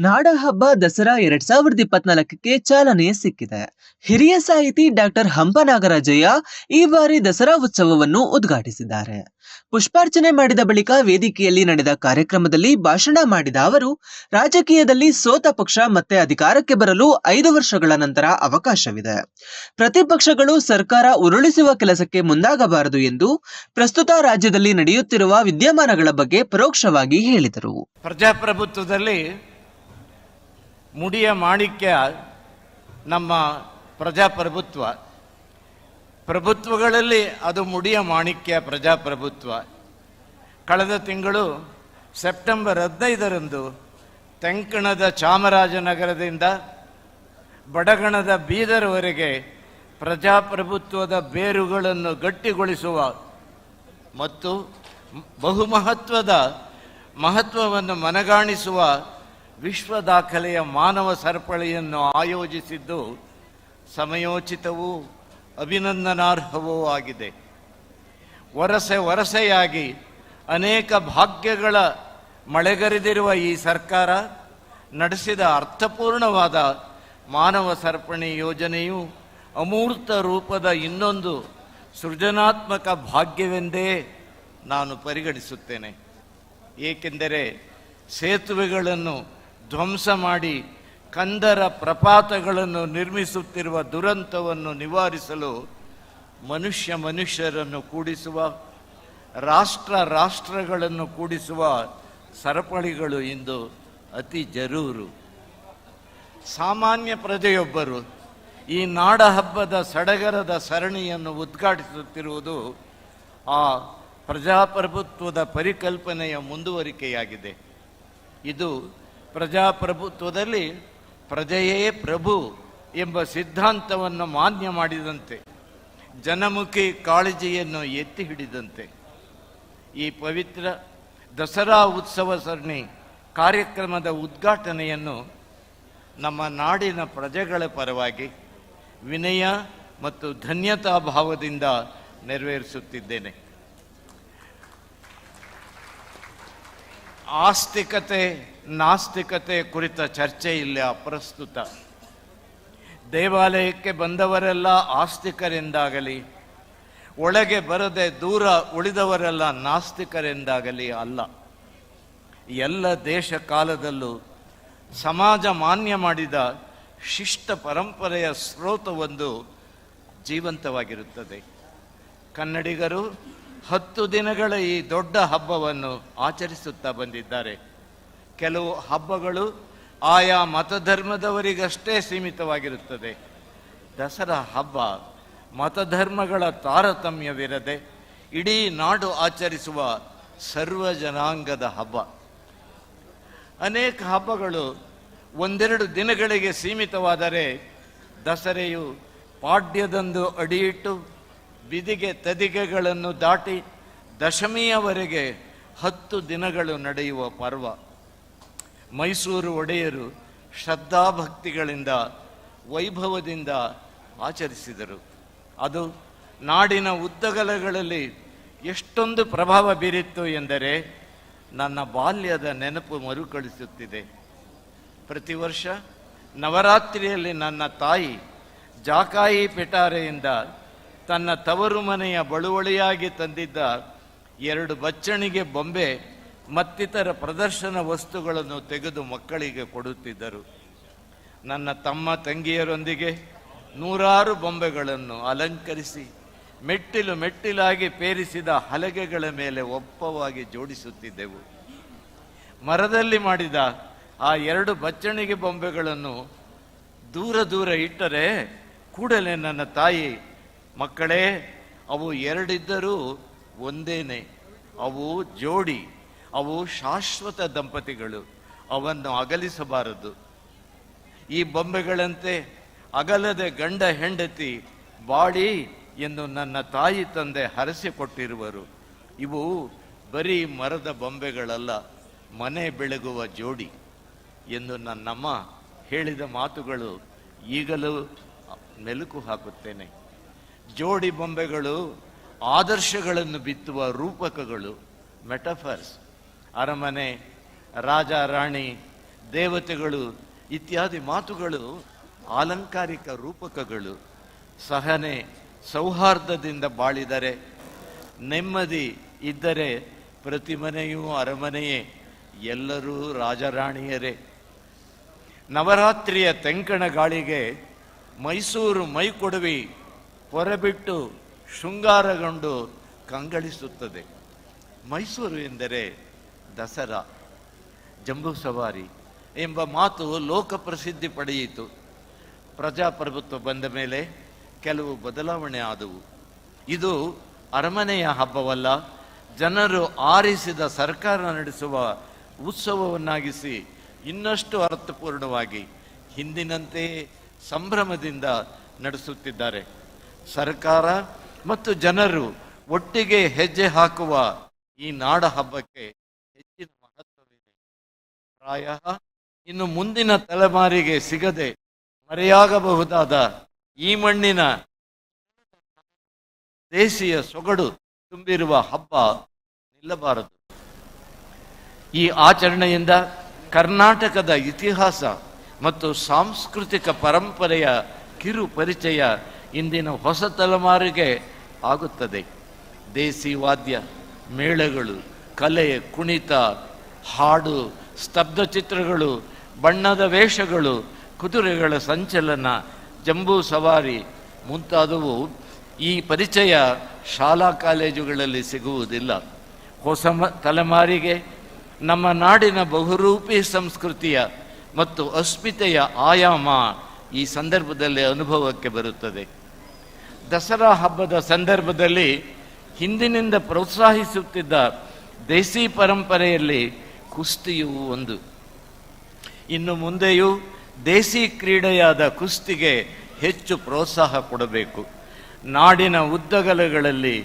ನಾಡ ಹಬ್ಬ ದಸರಾ ಎರಡ್ ಸಾವಿರದ ಇಪ್ಪತ್ನಾಲ್ಕಕ್ಕೆ ಚಾಲನೆ ಸಿಕ್ಕಿದೆ. ಹಿರಿಯ ಸಾಹಿತಿ ಡಾಕ್ಟರ್ ಹಂಪನಾಗರಾಜಯ್ಯ ಈ ಬಾರಿ ದಸರಾ ಉತ್ಸವವನ್ನು ಉದ್ಘಾಟಿಸಿದ್ದಾರೆ. ಪುಷ್ಪಾರ್ಚನೆ ಮಾಡಿದ ಬಳಿಕ ವೇದಿಕೆಯಲ್ಲಿ ನಡೆದ ಕಾರ್ಯಕ್ರಮದಲ್ಲಿ ಭಾಷಣ ಮಾಡಿದ ಅವರು, ರಾಜಕೀಯದಲ್ಲಿ ಸೋತ ಪಕ್ಷ ಮತ್ತೆ ಅಧಿಕಾರಕ್ಕೆ ಬರಲು ಐದು ವರ್ಷಗಳ ನಂತರ ಅವಕಾಶವಿದೆ. ಪ್ರತಿಪಕ್ಷಗಳು ಸರ್ಕಾರ ಉರುಳಿಸುವ ಕೆಲಸಕ್ಕೆ ಮುಂದಾಗಬಾರದು ಎಂದು ಪ್ರಸ್ತುತ ರಾಜ್ಯದಲ್ಲಿ ನಡೆಯುತ್ತಿರುವ ವಿದ್ಯಮಾನಗಳ ಬಗ್ಗೆ ಪರೋಕ್ಷವಾಗಿ ಹೇಳಿದರು. ಪ್ರಜಾಪ್ರಭುತ್ವದಲ್ಲಿ ಮುಡಿಯ ಮಾಣಿಕ್ಯ ನಮ್ಮ ಪ್ರಜಾಪ್ರಭುತ್ವ. ಪ್ರಭುತ್ವಗಳಲ್ಲಿ ಅದು ಮುಡಿಯ ಮಾಣಿಕ್ಯ ಪ್ರಜಾಪ್ರಭುತ್ವ. ಕಳೆದ ತಿಂಗಳು ಸೆಪ್ಟೆಂಬರ್ ಹದಿನೈದರಂದು ತೆಂಕಣದ ಚಾಮರಾಜನಗರದಿಂದ ಬಡಗಣದ ಬೀದರ್ವರೆಗೆ ಪ್ರಜಾಪ್ರಭುತ್ವದ ಬೇರುಗಳನ್ನು ಗಟ್ಟಿಗೊಳಿಸುವ ಮತ್ತು ಬಹುಮಹತ್ವದ ಮಹತ್ವವನ್ನು ಮನಗಾಣಿಸುವ ವಿಶ್ವ ದಾಖಲೆಯ ಮಾನವ ಸರಪಳಿಯನ್ನು ಆಯೋಜಿಸಿದ್ದು ಸಮಯೋಚಿತವೂ ಅಭಿನಂದನಾರ್ಹವೂ ಆಗಿದೆ. ವರಸೆ ವರಸೆಯಾಗಿ ಅನೇಕ ಭಾಗ್ಯಗಳ ಮಳೆಗರೆದಿರುವ ಈ ಸರ್ಕಾರ ನಡೆಸಿದ ಅರ್ಥಪೂರ್ಣವಾದ ಮಾನವ ಸರಪಣಿ ಯೋಜನೆಯು ಅಮೂರ್ತ ರೂಪದ ಇನ್ನೊಂದು ಸೃಜನಾತ್ಮಕ ಭಾಗ್ಯವೆಂದೇ ನಾನು ಪರಿಗಣಿಸುತ್ತೇನೆ. ಏಕೆಂದರೆ ಸೇತುವೆಗಳನ್ನು ಧ್ವಂಸ ಮಾಡಿ ಕಂದರ ಪ್ರಪಾತಗಳನ್ನು ನಿರ್ಮಿಸುತ್ತಿರುವ ದುರಂತವನ್ನು ನಿವಾರಿಸಲು ಮನುಷ್ಯ ಮನುಷ್ಯರನ್ನು ಕೂಡಿಸುವ, ರಾಷ್ಟ್ರ ರಾಷ್ಟ್ರಗಳನ್ನು ಕೂಡಿಸುವ ಸರಪಳಿಗಳು ಇಂದು ಅತಿ ಜರೂರು. ಸಾಮಾನ್ಯ ಪ್ರಜೆಯೊಬ್ಬರು ಈ ನಾಡ ಹಬ್ಬದ ಸಡಗರದ ಸರಣಿಯನ್ನು ಉದ್ಘಾಟಿಸುತ್ತಿರುವುದು ಆ ಪ್ರಜಾಪ್ರಭುತ್ವದ ಪರಿಕಲ್ಪನೆಯ ಮುಂದುವರಿಕೆಯಾಗಿದೆ. ಇದು ಪ್ರಜಾಪ್ರಭುತ್ವದಲ್ಲಿ ಪ್ರಜೆಯೇ ಪ್ರಭು ಎಂಬ ಸಿದ್ಧಾಂತವನ್ನು ಮಾನ್ಯ ಮಾಡಿದಂತೆ, ಜನಮುಖಿ ಕಾಳಜಿಯನ್ನು ಎತ್ತಿ ಹಿಡಿದಂತೆ. ಈ ಪವಿತ್ರ ದಸರಾ ಉತ್ಸವ ಸರಣಿ ಕಾರ್ಯಕ್ರಮದ ಉದ್ಘಾಟನೆಯನ್ನು ನಮ್ಮ ನಾಡಿನ ಪ್ರಜೆಗಳ ಪರವಾಗಿ ವಿನಯ ಮತ್ತು ಧನ್ಯತಾ ಭಾವದಿಂದ ನೆರವೇರಿಸುತ್ತಿದ್ದೇನೆ. ಆಸ್ತಿಕತೆ, ನಾಸ್ತಿಕತೆ ಕುರಿತ ಚರ್ಚೆ ಇಲ್ಲ ಪ್ರಸ್ತುತ. ದೇವಾಲಯಕ್ಕೆ ಬಂದವರೆಲ್ಲ ಆಸ್ತಿಕರೆಂದಾಗಲಿ, ಒಳಗೆ ಬರದೆ ದೂರ ಉಳಿದವರೆಲ್ಲ ನಾಸ್ತಿಕರೆಂದಾಗಲಿ ಅಲ್ಲ. ಎಲ್ಲ ದೇಶ ಕಾಲದಲ್ಲೂ ಸಮಾಜ ಮಾನ್ಯ ಮಾಡಿದ ಶಿಷ್ಟ ಪರಂಪರೆಯ ಸ್ರೋತವೊಂದು ಜೀವಂತವಾಗಿರುತ್ತದೆ. ಕನ್ನಡಿಗರು ಹತ್ತು ದಿನಗಳ ಈ ದೊಡ್ಡ ಹಬ್ಬವನ್ನು ಆಚರಿಸುತ್ತಾ ಬಂದಿದ್ದಾರೆ. ಕೆಲವು ಹಬ್ಬಗಳು ಆಯಾ ಮತಧರ್ಮದವರಿಗಷ್ಟೇ ಸೀಮಿತವಾಗಿರುತ್ತದೆ. ದಸರಾ ಹಬ್ಬ ಮತಧರ್ಮಗಳ ತಾರತಮ್ಯವಿರದೆ ಇಡೀ ನಾಡು ಆಚರಿಸುವ ಸರ್ವ ಜನಾಂಗದ ಹಬ್ಬ. ಅನೇಕ ಹಬ್ಬಗಳು ಒಂದೆರಡು ದಿನಗಳಿಗೆ ಸೀಮಿತವಾದರೆ ದಸರೆಯು ಪಾಡ್ಯದಂದು ಅಡಿಯಿಟ್ಟು ಬಿದಿಗೆ ತದಿಗೆಗಳನ್ನು ದಾಟಿ ದಶಮಿಯವರೆಗೆ ಹತ್ತು ದಿನಗಳು ನಡೆಯುವ ಪರ್ವ. ಮೈಸೂರು ಒಡೆಯರು ಶ್ರದ್ಧಾಭಕ್ತಿಗಳಿಂದ ವೈಭವದಿಂದ ಆಚರಿಸಿದರು. ಅದು ನಾಡಿನ ಉದ್ದಗಲಗಳಲ್ಲಿ ಎಷ್ಟೊಂದು ಪ್ರಭಾವ ಬೀರಿತ್ತು ಎಂದರೆ ನನ್ನ ಬಾಲ್ಯದ ನೆನಪು ಮರುಕಳಿಸುತ್ತಿದೆ. ಪ್ರತಿ ವರ್ಷ ನವರಾತ್ರಿಯಲ್ಲಿ ನನ್ನ ತಾಯಿ ಜಾಕಾಯಿ ಪೆಟಾರೆಯಿಂದ ತನ್ನ ತವರು ಮನೆಯ ಬಳುವಳಿಯಾಗಿ ತಂದಿದ್ದ ಎರಡು ಬಚ್ಚಣಿಗೆ ಬೊಂಬೆ ಮತ್ತಿತರ ಪ್ರದರ್ಶನ ವಸ್ತುಗಳನ್ನು ತೆಗೆದು ಮಕ್ಕಳಿಗೆ ಕೊಡುತ್ತಿದ್ದರು. ನನ್ನ ತಮ್ಮ ತಂಗಿಯರೊಂದಿಗೆ ನೂರಾರು ಬೊಂಬೆಗಳನ್ನು ಅಲಂಕರಿಸಿ ಮೆಟ್ಟಿಲು ಮೆಟ್ಟಿಲಾಗಿ ಪೇರಿಸಿದ ಹಲಗೆಗಳ ಮೇಲೆ ಒಪ್ಪವಾಗಿ ಜೋಡಿಸುತ್ತಿದ್ದೆವು. ಮರದಲ್ಲಿ ಮಾಡಿದ ಆ ಎರಡು ಬಚ್ಚಣಿಗೆ ಬೊಂಬೆಗಳನ್ನು ದೂರ ದೂರ ಇಟ್ಟರೆ ಕೂಡಲೇ ನನ್ನ ತಾಯಿ ಮಕ್ಕಳೇ, ಅವು ಎರಡಿದ್ದರೂ ಒಂದೇನೆ. ಅವು ಜೋಡಿ, ಅವು ಶಾಶ್ವತ ದಂಪತಿಗಳು. ಅವನ್ನು ಅಗಲಿಸಬಾರದು. ಈ ಬೊಂಬೆಗಳಂತೆ ಅಗಲದೆ ಗಂಡ ಹೆಂಡತಿ ಬಾಡಿ ಎಂದು ನನ್ನ ತಾಯಿ ತಂದೆ ಹರಸಿಕೊಟ್ಟಿರುವರು. ಇವು ಬರೀ ಮರದ ಬೊಂಬೆಗಳಲ್ಲ, ಮನೆ ಬೆಳಗುವ ಜೋಡಿ ಎಂದು ನನ್ನಮ್ಮ ಹೇಳಿದ ಮಾತುಗಳು ಈಗಲೂ ಮೆಲುಕು ಹಾಕುತ್ತೇನೆ. ಜೋಡಿ ಬೊಂಬೆಗಳು ಆದರ್ಶಗಳನ್ನು ಬಿತ್ತುವ ರೂಪಕಗಳು ಮೆಟಫರ್ಸ್ ಅರಮನೆ, ರಾಜ, ರಾಣಿ, ದೇವತೆಗಳು ಇತ್ಯಾದಿ ಮಾತುಗಳು ಆಲಂಕಾರಿಕ ರೂಪಕಗಳು. ಸಹನೆ, ಸೌಹಾರ್ದದಿಂದ ಬಾಳಿದರೆ ನೆಮ್ಮದಿ ಇದ್ದರೆ ಪ್ರತಿ ಮನೆಯೂ ಅರಮನೆಯೇ, ಎಲ್ಲರೂ ರಾಜರಾಣಿಯರೇ ನವರಾತ್ರಿಯ ತೆಂಕಣ ಗಾಳಿಗೆ ಮೈಸೂರು ಮೈಕೊಡವಿ ಹೊರಬಿಟ್ಟು ಶೃಂಗಾರಗೊಂಡು ಕಂಗಳಿಸುತ್ತದೆ. ಮೈಸೂರು ಎಂದರೆ ದಸರಾ, ಜಂಬೂ ಸವಾರಿ ಎಂಬ ಮಾತು ಲೋಕ ಪ್ರಸಿದ್ಧಿ ಪಡೆಯಿತು. ಪ್ರಜಾಪ್ರಭುತ್ವ ಬಂದ ಮೇಲೆ ಕೆಲವು ಬದಲಾವಣೆ ಆದವು. ಇದು ಅರಮನೆಯ ಹಬ್ಬವಲ್ಲ, ಜನರು ಆರಿಸಿದ ಸರ್ಕಾರ ನಡೆಸುವ ಉತ್ಸವವನ್ನಾಗಿಸಿ ಇನ್ನಷ್ಟು ಅರ್ಥಪೂರ್ಣವಾಗಿ ಹಿಂದಿನಂತೆ ಸಂಭ್ರಮದಿಂದ ನಡೆಸುತ್ತಿದ್ದಾರೆ. ಸರ್ಕಾರ ಮತ್ತು ಜನರು ಒಟ್ಟಿಗೆ ಹೆಜ್ಜೆ ಹಾಕುವ ಈ ನಾಡ ಹಬ್ಬಕ್ಕೆ ಹೆಚ್ಚಿನ ಮಹತ್ವವಿದೆ. ಪ್ರಾಯ ಇನ್ನು ಮುಂದಿನ ತಲೆಮಾರಿಗೆ ಸಿಗದೆ ಮರೆಯಾಗಬಹುದಾದ ಈ ಮಣ್ಣಿನ ದೇಶೀಯ ಸೊಗಡು ತುಂಬಿರುವ ಹಬ್ಬ ನಿಲ್ಲಬಾರದು. ಈ ಆಚರಣೆಯಿಂದ ಕರ್ನಾಟಕದ ಇತಿಹಾಸ ಮತ್ತು ಸಾಂಸ್ಕೃತಿಕ ಪರಂಪರೆಯ ಕಿರು ಪರಿಚಯ ಇಂದಿನ ಹೊಸ ತಲೆಮಾರಿಗೆ ಆಗುತ್ತದೆ. ದೇಸಿ ವಾದ್ಯ, ಮೇಳಗಳು, ಕಲೆ, ಕುಣಿತ, ಹಾಡು, ಸ್ತಬ್ಧ ಚಿತ್ರಗಳು, ಬಣ್ಣದ ವೇಷಗಳು, ಕುದುರೆಗಳ ಸಂಚಲನ, ಜಂಬೂ ಸವಾರಿ ಮುಂತಾದವು ಈ ಪರಿಚಯ ಶಾಲಾ ಕಾಲೇಜುಗಳಲ್ಲಿ ಸಿಗುವುದಿಲ್ಲ. ಹೊಸ ತಲೆಮಾರಿಗೆ ನಮ್ಮ ನಾಡಿನ ಬಹುರೂಪಿ ಸಂಸ್ಕೃತಿಯ ಮತ್ತು ಅಸ್ಮಿತೆಯ ಆಯಾಮ ಈ ಸಂದರ್ಭದಲ್ಲಿ ಅನುಭವಕ್ಕೆ ಬರುತ್ತದೆ. ದಸರಾ ಹಬ್ಬದ ಸಂದರ್ಭದಲ್ಲಿ ಹಿಂದಿನಿಂದ ಪ್ರೋತ್ಸಾಹಿಸುತ್ತಿದ್ದ ದೇಸಿ ಪರಂಪರೆಯಲ್ಲಿ ಕುಸ್ತಿಯು ಒಂದು. ಇನ್ನು ಮುಂದೆಯೂ ದೇಸಿ ಕ್ರೀಡೆಯಾದ ಕುಸ್ತಿಗೆ ಹೆಚ್ಚು ಪ್ರೋತ್ಸಾಹ ಕೊಡಬೇಕು. ನಾಡಿನ ಉದ್ದಗಲಗಳಲ್ಲಿ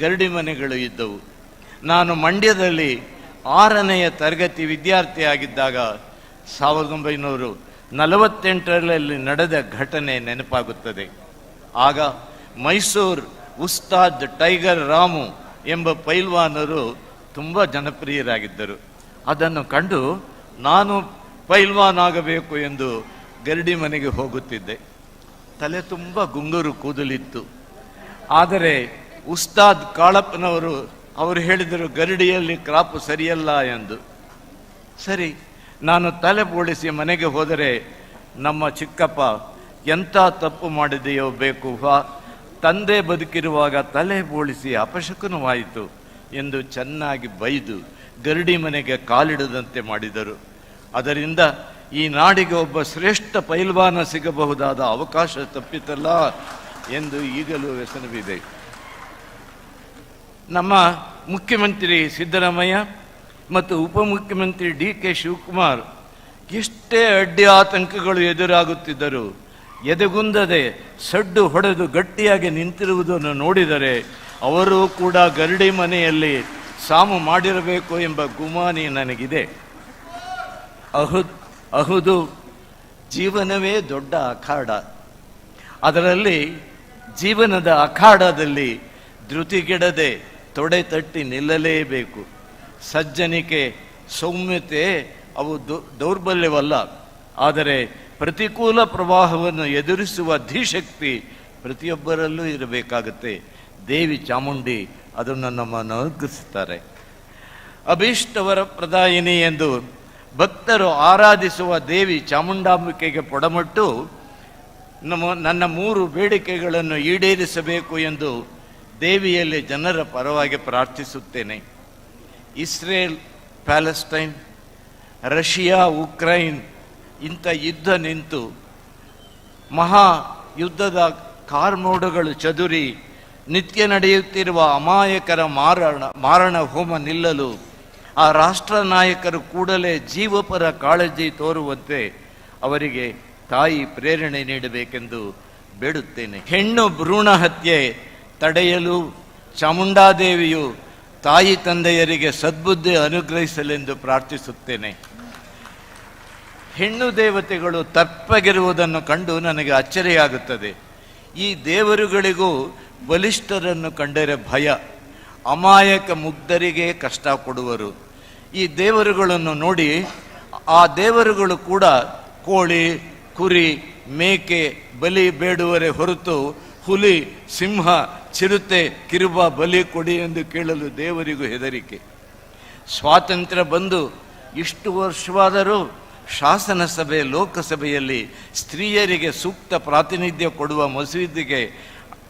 ಗರಡಿ ಮನೆಗಳು ಇದ್ದವು. ನಾನು ಮಂಡ್ಯದಲ್ಲಿ ಆರನೆಯ ತರಗತಿ ವಿದ್ಯಾರ್ಥಿಯಾಗಿದ್ದಾಗ ಸಾವಿರದ ಒಂಬೈನೂರು ನಲವತ್ತೆಂಟರಲ್ಲಿ ನಡೆದ ಘಟನೆ ನೆನಪಾಗುತ್ತದೆ. ಆಗ ಮೈಸೂರು ಉಸ್ತಾದ್ ಟೈಗರ್ ರಾಮು ಎಂಬ ಪೈಲ್ವಾನರು ತುಂಬ ಜನಪ್ರಿಯರಾಗಿದ್ದರು. ಅದನ್ನು ಕಂಡು ನಾನು ಪೈಲ್ವಾನ್ ಆಗಬೇಕು ಎಂದು ಗರಡಿ ಮನೆಗೆ ಹೋಗುತ್ತಿದ್ದೆ. ತಲೆ ತುಂಬ ಗುಂಗುರು ಕೂದಲಿತ್ತು. ಆದರೆ ಉಸ್ತಾದ್ ಕಾಳಪ್ಪನವರು ಅವರು ಹೇಳಿದರು, ಗರಡಿಯಲ್ಲಿ ಕ್ರಾಪ್ ಸರಿಯಲ್ಲ ಎಂದು. ಸರಿ, ನಾನು ತಲೆ ಬೋಳಿಸಿ ಮನೆಗೆ ಹೋದರೆ ನಮ್ಮ ಚಿಕ್ಕಪ್ಪ ಎಂಥ ತಪ್ಪು ಮಾಡಿದೆಯೋ ಬೇಕು ವಾ ತಂದೆ ಬದುಕಿರುವಾಗ ತಲೆ ಬೋಳಿಸಿ ಅಪಶಕುನವಾಯಿತು ಎಂದು ಚೆನ್ನಾಗಿ ಬೈದು ಗರಡಿ ಮನೆಗೆ ಕಾಲಿಡದಂತೆ ಮಾಡಿದರು. ಅದರಿಂದ ಈ ನಾಡಿಗೆ ಒಬ್ಬ ಶ್ರೇಷ್ಠ ಪೈಲ್ವಾನ ಸಿಗಬಹುದಾದ ಅವಕಾಶ ತಪ್ಪಿತಲ್ಲ ಎಂದು ಈಗಲೂ ವ್ಯಸನವಿದೆ. ನಮ್ಮ ಮುಖ್ಯಮಂತ್ರಿ ಸಿದ್ದರಾಮಯ್ಯ ಮತ್ತು ಉಪಮುಖ್ಯಮಂತ್ರಿ ಡಿ ಕೆ ಶಿವಕುಮಾರ್ ಎಷ್ಟೇ ಅಡ್ಡಿ ಆತಂಕಗಳು ಎದುರಾಗುತ್ತಿದ್ದರು ಎದೆಗುಂದದೆ ಸಡ್ಡು ಹೊಡೆದು ಗಟ್ಟಿಯಾಗಿ ನಿಂತಿರುವುದನ್ನು ನೋಡಿದರೆ ಅವರು ಕೂಡ ಗರಡಿ ಮನೆಯಲ್ಲಿ ಸಾಮು ಮಾಡಿರಬೇಕು ಎಂಬ ಗುಮಾನಿ ನನಗಿದೆ. ಅಹುದ್ ಅಹುದು ಜೀವನವೇ ದೊಡ್ಡ ಅಖಾಡ. ಅದರಲ್ಲಿ ಜೀವನದ ಅಖಾಡದಲ್ಲಿ ಧೃತಿಗೆಡದೆ ತೊಡೆ ತಟ್ಟಿ ನಿಲ್ಲಲೇಬೇಕು. ಸಜ್ಜನಿಕೆ ಸೌಮ್ಯತೆ ಅವು ದೌರ್ಬಲ್ಯವಲ್ಲ. ಆದರೆ ಪ್ರತಿಕೂಲ ಪ್ರವಾಹವನ್ನು ಎದುರಿಸುವ ಧೀಶಕ್ತಿ ಪ್ರತಿಯೊಬ್ಬರಲ್ಲೂ ಇರಬೇಕಾಗುತ್ತೆ. ದೇವಿ ಚಾಮುಂಡಿ ಅದನ್ನು ನಮ್ಮನ್ನು ಅನುಗ್ರಹಿಸುತ್ತಾರೆ ಅಭೀಷ್ಟವರ ಪ್ರದಾಯಿನಿ ಎಂದು ಭಕ್ತರು ಆರಾಧಿಸುವ ದೇವಿ ಚಾಮುಂಡಾಂಬಿಕೆಗೆ ಪೊಡಮಟ್ಟು ನಮ್ಮ, ನನ್ನ ಮೂರು ಬೇಡಿಕೆಗಳನ್ನು ಈಡೇರಿಸಬೇಕು ಎಂದು ದೇವಿಯಲ್ಲಿ ಜನರ ಪರವಾಗಿ ಪ್ರಾರ್ಥಿಸುತ್ತೇನೆ. ಇಸ್ರೇಲ್, ಪ್ಯಾಲೆಸ್ಟೈನ್, ರಷ್ಯಾ, ಉಕ್ರೈನ್ ಇಂಥ ಯುದ್ಧ ನಿಂತು ಮಹಾ ಯುದ್ಧದ ಕಾರ್ಮೋಡಗಳು ಚದುರಿ ನಿತ್ಯ ನಡೆಯುತ್ತಿರುವ ಅಮಾಯಕರ ಮಾರಣ ಮಾರಣ ಹೋಮ ನಿಲ್ಲಲು ಆ ರಾಷ್ಟ್ರ ನಾಯಕರು ಕೂಡಲೇ ಜೀವಪರ ಕಾಳಜಿ ತೋರುವಂತೆ ಅವರಿಗೆ ತಾಯಿ ಪ್ರೇರಣೆ ನೀಡಬೇಕೆಂದು ಬೇಡುತ್ತೇನೆ. ಹೆಣ್ಣು ಭ್ರೂಣ ಹತ್ಯೆ ತಡೆಯಲು ಚಾಮುಂಡಾದೇವಿಯು ತಾಯಿ ತಂದೆಯರಿಗೆ ಸದ್ಬುದ್ಧಿ ಅನುಗ್ರಹಿಸಲೆಂದು ಪ್ರಾರ್ಥಿಸುತ್ತೇನೆ. ಹೆಣ್ಣು ದೇವತೆಗಳು ತಪ್ಪಗಿರುವುದನ್ನು ಕಂಡು ನನಗೆ ಅಚ್ಚರಿಯಾಗುತ್ತದೆ. ಈ ದೇವರುಗಳಿಗೂ ಬಲಿಷ್ಠರನ್ನು ಕಂಡರೆ ಭಯ. ಅಮಾಯಕ ಮುಗ್ಧರಿಗೆ ಕಷ್ಟ ಕೊಡುವರು. ಈ ದೇವರುಗಳನ್ನು ನೋಡಿ ಆ ದೇವರುಗಳು ಕೂಡ ಕೋಳಿ, ಕುರಿ, ಮೇಕೆ, ಬಲಿ ಬೇಡುವರೆ ಹೊರತು ಹುಲಿ, ಸಿಂಹ, ಚಿರುತೆ, ಕಿರುಬ, ಬಲಿ ಕೊಡಿ ಎಂದು ಕೇಳಲು ದೇವರಿಗೂ ಹೆದರಿಕೆ. ಸ್ವಾತಂತ್ರ್ಯ ಬಂದು ಇಷ್ಟು ವರ್ಷವಾದರೂ ಶಾಸನ ಸಭೆ, ಲೋಕಸಭೆಯಲ್ಲಿ ಸ್ತ್ರೀಯರಿಗೆ ಸೂಕ್ತ ಪ್ರಾತಿನಿಧ್ಯ ಕೊಡುವ ಮಸೂದೆಗೆ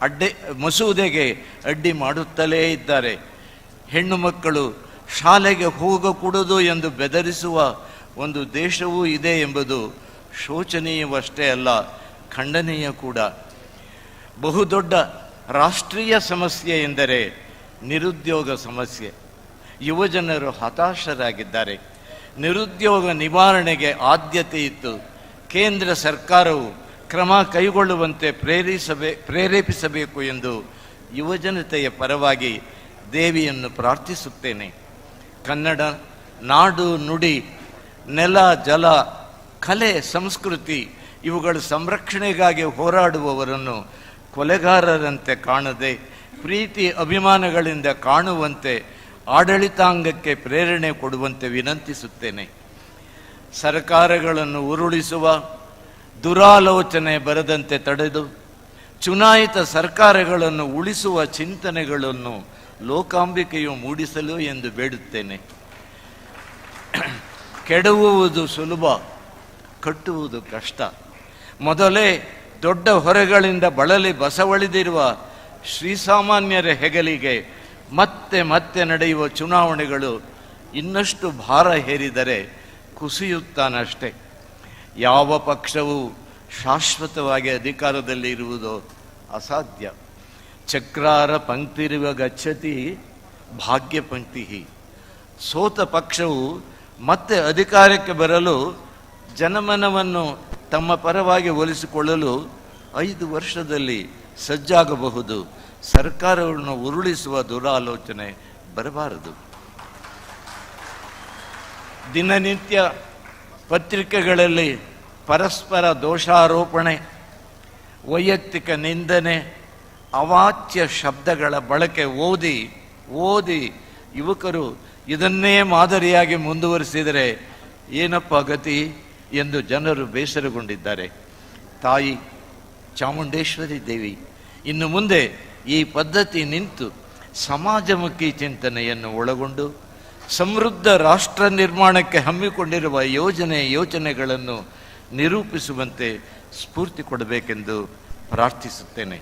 ಅಡ್ಡೆ, ಮಸೂದೆಗೆ ಅಡ್ಡಿ ಮಾಡುತ್ತಲೇ ಇದ್ದಾರೆ. ಹೆಣ್ಣು ಮಕ್ಕಳು ಶಾಲೆಗೆ ಹೋಗಕೂಡದು ಎಂದು ಬೆದರಿಸುವ ಒಂದು ದೇಶವೂ ಇದೆ ಎಂಬುದು ಶೋಚನೀಯವಷ್ಟೇ ಅಲ್ಲ, ಖಂಡನೀಯ ಕೂಡ. ಬಹುದೊಡ್ಡ ರಾಷ್ಟ್ರೀಯ ಸಮಸ್ಯೆ ಎಂದರೆ ನಿರುದ್ಯೋಗ ಸಮಸ್ಯೆ. ಯುವಜನರು ಹತಾಶರಾಗಿದ್ದಾರೆ. ನಿರುದ್ಯೋಗ ನಿವಾರಣೆಗೆ ಆದ್ಯತೆ ಇತ್ತು ಕೇಂದ್ರ ಸರ್ಕಾರವು ಕ್ರಮ ಕೈಗೊಳ್ಳುವಂತೆ ಪ್ರೇರಿಸಬೇ, ಪ್ರೇರೇಪಿಸಬೇಕು ಎಂದು ಯುವಜನತೆಯ ಪರವಾಗಿ ದೇವಿಯನ್ನು ಪ್ರಾರ್ಥಿಸುತ್ತೇನೆ. ಕನ್ನಡ, ನಾಡು, ನುಡಿ, ನೆಲ, ಜಲ, ಕಲೆ, ಸಂಸ್ಕೃತಿ ಇವುಗಳ ಸಂರಕ್ಷಣೆಗಾಗಿ ಹೋರಾಡುವವರನ್ನು ಕೊಲೆಗಾರರಂತೆ ಕಾಣದೆ, ಪ್ರೀತಿ, ಅಭಿಮಾನಗಳಿಂದ ಕಾಣುವಂತೆ ಆಡಳಿತಾಂಗಕ್ಕೆ ಪ್ರೇರಣೆ ಕೊಡುವಂತೆ ವಿನಂತಿಸುತ್ತೇನೆ. ಸರ್ಕಾರಗಳನ್ನು ಉರುಳಿಸುವ ದುರಾಲೋಚನೆ ಬರದಂತೆ ತಡೆದು, ಚುನಾಯಿತ ಸರ್ಕಾರಗಳನ್ನು ಉಳಿಸುವ ಚಿಂತನೆಗಳನ್ನು ಲೋಕಾಂಬಿಕೆಯು ಮೂಡಿಸಲು ಎಂದು ಬೇಡುತ್ತೇನೆ. ಕೆಡವುವುದು ಸುಲಭ, ಕಟ್ಟುವುದು ಕಷ್ಟ. ಮೊದಲೇ ದೊಡ್ಡ ಹೊರೆಗಳಿಂದ ಬಳಲಿ ಬಸವಳಿದಿರುವ ಶ್ರೀಸಾಮಾನ್ಯರ ಹೆಗಲಿಗೆ ಮತ್ತೆ ಮತ್ತೆ ನಡೆಯುವ ಚುನಾವಣೆಗಳು ಇನ್ನಷ್ಟು ಭಾರ ಹೇರಿದರೆ ಕುಸಿಯುತ್ತಾನಷ್ಟೆ. ಯಾವ ಪಕ್ಷವು ಶಾಶ್ವತವಾಗಿ ಅಧಿಕಾರದಲ್ಲಿ ಇರುವುದೋ ಅಸಾಧ್ಯ. ಚಕ್ರಾರ ಪಂಕ್ತಿರುವ ಗಚ್ಚತಿ, ಭಾಗ್ಯ ಪಂಕ್ತಿ ಸೋತ ಪಕ್ಷವು ಮತ್ತೆ ಅಧಿಕಾರಕ್ಕೆ ಬರಲು, ಜನಮನವನ್ನು ತಮ್ಮ ಪರವಾಗಿ ಒಲಿಸಿಕೊಳ್ಳಲು ಐದು ವರ್ಷದಲ್ಲಿ ಸಜ್ಜಾಗಬಹುದು. ಸರ್ಕಾರವನ್ನು ಉರುಳಿಸುವ ದುರಾಲೋಚನೆ ಬರಬಾರದು. ದಿನನಿತ್ಯ ಪತ್ರಿಕೆಗಳಲ್ಲಿ ಪರಸ್ಪರ ದೋಷಾರೋಪಣೆ, ವೈಯಕ್ತಿಕ ನಿಂದನೆ, ಅವಾಚ್ಯ ಶಬ್ದಗಳ ಬಳಕೆ ಓದಿ ಓದಿ ಯುವಕರು ಇದನ್ನೇ ಮಾದರಿಯಾಗಿ ಮುಂದುವರಿಸಿದರೆ ಏನಪ್ಪ ಗತಿ ಎಂದು ಜನರು ಬೇಸರಗೊಂಡಿದ್ದಾರೆ. ತಾಯಿ ಚಾಮುಂಡೇಶ್ವರಿ ದೇವಿ, ಇನ್ನು ಮುಂದೆ ಈ ಪದ್ಧತಿ ನಿಂತು ಸಮಾಜಮುಖಿ ಚಿಂತನೆಯನ್ನು ಒಳಗೊಂಡು ಸಮೃದ್ಧ ರಾಷ್ಟ್ರ ನಿರ್ಮಾಣಕ್ಕೆ ಹಮ್ಮಿಕೊಂಡಿರುವ ಯೋಜನೆ ಯೋಚನೆಗಳನ್ನು ನಿರೂಪಿಸುವಂತೆ ಸ್ಫೂರ್ತಿ ಕೊಡಬೇಕೆಂದು ಪ್ರಾರ್ಥಿಸುತ್ತೇನೆ.